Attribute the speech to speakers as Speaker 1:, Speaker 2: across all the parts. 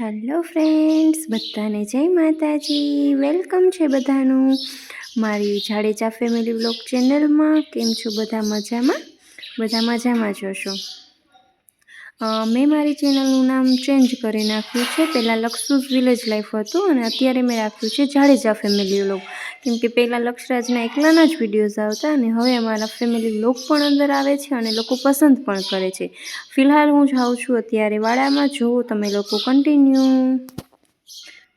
Speaker 1: Hello friends બધાને જય માતાજી. વેલકમ છે બધાનું મારી જાડેજા ફેમિલી બ્લોગ ચેનલમાં કેમ છો બધા મજામાં? બધા મજામાં જ હશો. મેં મારી ચેનલનું નામ ચેન્જ કરી નાખ્યું છે. પહેલાં લક્ષુસ વિલેજ લાઈફ હતું અને અત્યારે મેં રાખ્યું છે જાડેજા ફેમિલી વ્લોગ કેમ કે પહેલાં લક્ષરાજના એકલાના જ વિડીયોઝ આવતા અને હવે અમારા ફેમિલી વ્લોગ પણ અંદર આવે છે અને લોકો પસંદ પણ કરે છે. ફિલહાલ હું જાઉં છું અત્યારે વાડામાં. જુઓ તમે લોકો કન્ટિન્યુ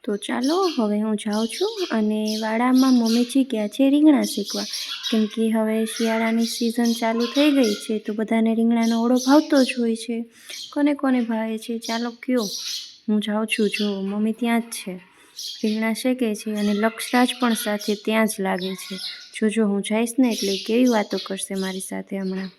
Speaker 1: તો ચાલો, હવે હું જાઉં છું અને વાડામાં મમ્મીજી ગયા છે રીંગણા શીખવા કેમ કે હવે શિયાળાની સિઝન ચાલુ થઈ ગઈ છે તો બધાને રીંગણાનો ઓળો ભાવતો જ હોય છે. કોને કોને ભાવે છે? ચાલો કયો. હું જાઉં છું. જો મમ્મી ત્યાં જ છે. રીંગણા શેકે છે અને લક્ષરાજ પણ સાથે ત્યાં જ લાગે છે. જોજો હું જઈશ ને એટલે કેવી વાતો કરશે મારી સાથે હમણાં?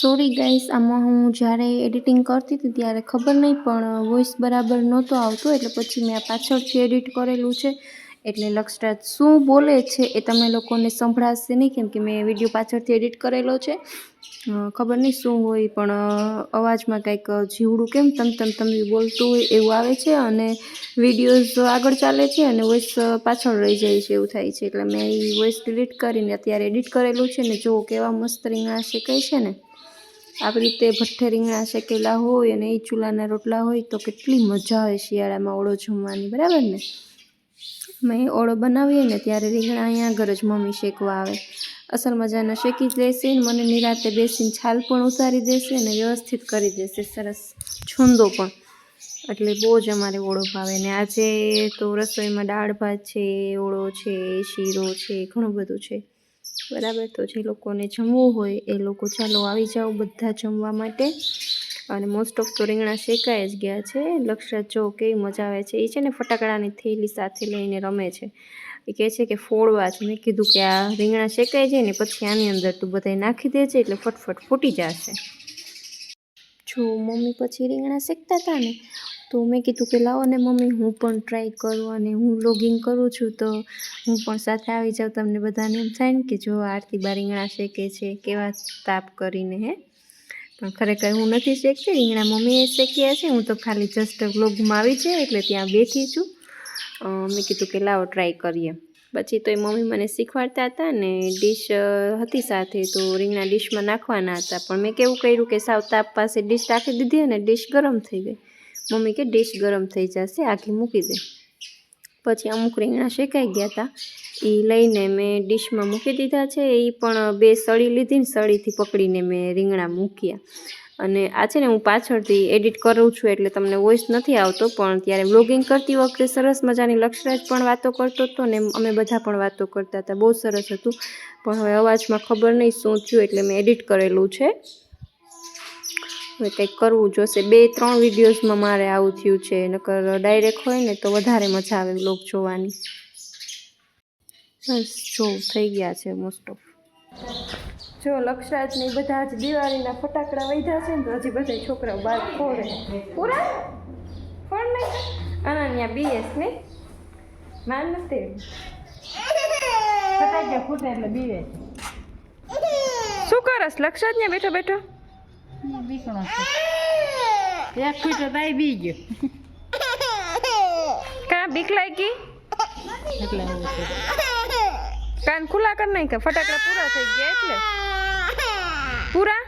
Speaker 1: સોરી ગાઈસ આમાં હું જ્યારે એડિટિંગ કરતી હતી ત્યારે ખબર નહીં, પણ વોઇસ બરાબર નહોતો આવતો, એટલે પછી મેં પાછળથી એડિટ કરેલું છે. એટલે લક્ષરાજ શું બોલે છે એ તમે લોકોને સંભળાશે નહીં, કેમ કે મેં વીડિયો પાછળથી એડિટ કરેલો છે. ખબર નહીં શું હોય, પણ અવાજમાં કંઈક જીવડું કેમ તમ તમ તમે બોલતું હોય એવું આવે છે અને વિડીયોઝ આગળ ચાલે છે અને વોઇસ પાછળ રહી જાય છે એવું થાય છે. એટલે મેં એ વોઇસ ડિલીટ કરીને અત્યારે એડિટ કરેલું છે ને જો કેવા મસ્ત રીંગણા શેકાય છે ને આવી રીતે ભઠ્ઠે રીંગણા શેકેલા હોય અને એ ચૂલાના રોટલા હોય તો કેટલી મજા આવે શિયાળામાં ઓળો જમવાની, બરાબર ને? મેં ઓળો બનાવીએ ને ત્યારે રીંગણા અહીંયા આગળ જ મમ્મી શેકવા આવે. અસલ મજાના શેકી જ લેશે ને મને નિરાતે બેસીને છાલ પણ ઉતારી દેશે અને વ્યવસ્થિત કરી દેશે. સરસ. છૂંદો પણ. એટલે બહુ જ અમારે ઓળો ભાવે ને આજે તો રસોઈમાં દાળ ભાત છે, ઓળો છે, શીરો છે, ઘણું બધું છે. બરાબર? તો જે લોકોને જમવું હોય એ લોકો ચાલો આવી જાઓ બધા જમવા માટે. અને મોસ્ટ ઓફ તો રીંગણા શેકાઈ જ ગયા છે. લક્ષ્ય જો કેવી મજા આવે છે. એ છે ને ફટાકડાની થેલી સાથે લઈને રમે છે. એ કહે છે કે ફોડવા છે. મેં કીધું કે આ રીંગણા શેકાઈ જાય ને પછી આની અંદર તું બધાય નાખી દેજે એટલે ફટફટ ફૂટી જશે. જો મમ્મી પછી રીંગણા શેકતા હતા ને, તો મેં કીધું કે લાવો ને મમ્મી, હું પણ ટ્રાય કરું અને હું લોગિંગ કરું છું તો હું પણ સાથે આવી જાઉં તમને બધાને એમ થાય ને કે જો આરતી બા રીંગણા શેકે છે, કેવા તાપ કરીને, હે? પણ ખરેખર હું નથી શેકતી, રીંગણા મમ્મીએ શેક્યા છે. હું તો ખાલી જસ્ટ વ્લોગમાં આવી છે એટલે ત્યાં બેઠી છું. મેં કીધું કે લાવો ટ્રાય કરીએ. પછી તો એ મમ્મી મને શીખવાડતા હતા ને ડીશ હતી સાથે તો રીંગણા ડીશમાં નાખવાના હતા. પણ મેં કેવું કર્યું કે સાવ તાપ પાસે ડીશ રાખી દીધી અને ડીશ ગરમ થઈ ગઈ. મમ્મી કે ડીશ ગરમ થઈ જશે, આખી મૂકી દે. પછી અમુક રીંગણા શેકાઈ ગયા હતા એ લઈને મેં ડીશમાં મૂકી દીધા છે. એ પણ બે સળી લીધી ને સળીથી પકડીને મેં રીંગણા મૂક્યા. અને આ છે ને હું પાછળથી એડિટ કરું છું એટલે તમને વોઇસ નથી આવતો, પણ ત્યારે વ્લોગિંગ કરતી વખતે સરસ મજાની લક્ષરાજ પણ વાતો કરતો હતો ને અમે બધા પણ વાતો કરતા હતા. બહુ સરસ હતું. પણ હવે અવાજમાં ખબર નહીં શું થયું એટલે મેં એડિટ કરેલું છે. હવે કંઈક કરવું જોશે. બે ત્રણ વિડીયોઝમાં મારે આવું થયું છે. નકર ડાયરેક્ટ હોય ને તો વધારે મજા આવે બ્લોગ જોવાની. બસ જો થઈ ગયા છે મોસ્ટ ઓફ જો લક્ષરાજ ને બધા જ દિવાળીના ફટાકડા વધ્યા છે ને તો હજી બધા છોકરાઓ બહાર ફોડે. પૂરા? ફોડ નહીં. અનન્યા બીએસ ને? માન નથી
Speaker 2: ફટાકડા ફૂટે એટલે બીવે
Speaker 1: શું કરસ? લક્ષરાજ ને બેઠો બેઠો?
Speaker 2: બીકણો છે એક ફૂટે તાઈ બી ગયો
Speaker 1: કાં બીક લાગી
Speaker 2: એટલે એવું છે
Speaker 1: કાન ખુલ્લા કર નહીં કે ફટાકડા પૂરા થઈ ગયા એટલે પૂરા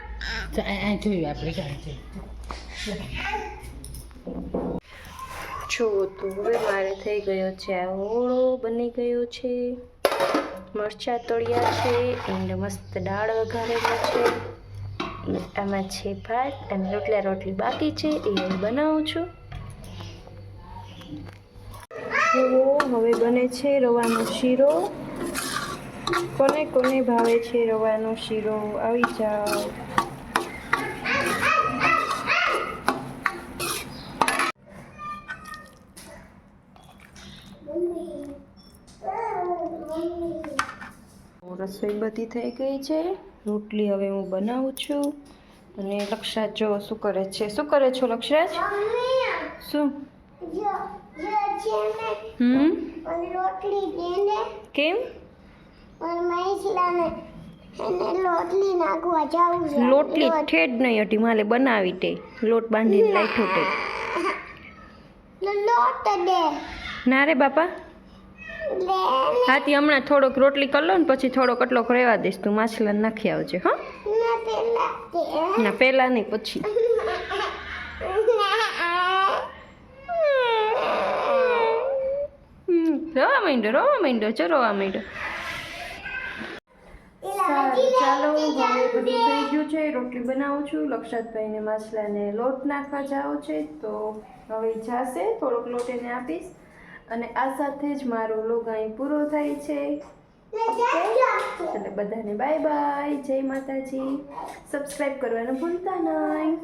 Speaker 2: જોયું આપણે
Speaker 1: જો તો હવે મારે થઈ ગયો છે આ ઓળો બની ગયો છે મરચાં તળિયા છે એન્ડ મસ્ત દાળ વઘારેલો છે અને આમાં છે ભાત અને રોટલા રોટલી બાકી છે, એ હું બનાવું છું. હવે બને છે રવાનો શીરો. કોને કોને ભાવે છે રવાનો શીરો? આવી જાઓ. રસોઈ બધી થઈ ગઈ છે. રોટલી હવે હું બનાવું છું. અને લક્ષરાજ જો શું કરે છે? શું કરે છો લક્ષરાજ? શું? હમ?
Speaker 3: રોટલી
Speaker 1: કેમ?
Speaker 3: લોટલી નાખવા જાવું
Speaker 1: લોટલી ઠેડ નહીં હટી માલે બનાવી તે. લોટ બાંધીને
Speaker 3: લાઈટ દે.
Speaker 1: ના રે બાપા. હાથી, હમણાં થોડોક રોટલી કરી લો ને પછી થોડોક એટલોક રહેવા દઈશ. તું માછલા નાખી આવજે, હા.
Speaker 3: ના,
Speaker 1: પહેલાં નહીં, પછી. રોવા માંડ્યો રોવા માંડ્યો ચો રોવા માંડ્યો. ચાલો હવે બધું થઈ ગયું છે, રોટલી બનાવું છું. લક્ષાતભાઈને માછલાને લોટ નાખવા જાઓ છે, તો હવે જાશે. થોડોક લોટ એને આપીશ. અને આ સાથે જ મારો લોગ અહીં પૂરો થાય છે. એટલે બધાને બાય બાય જય માતાજી. સબસ્ક્રાઈબ કરવાનું ભૂલતા નહીં.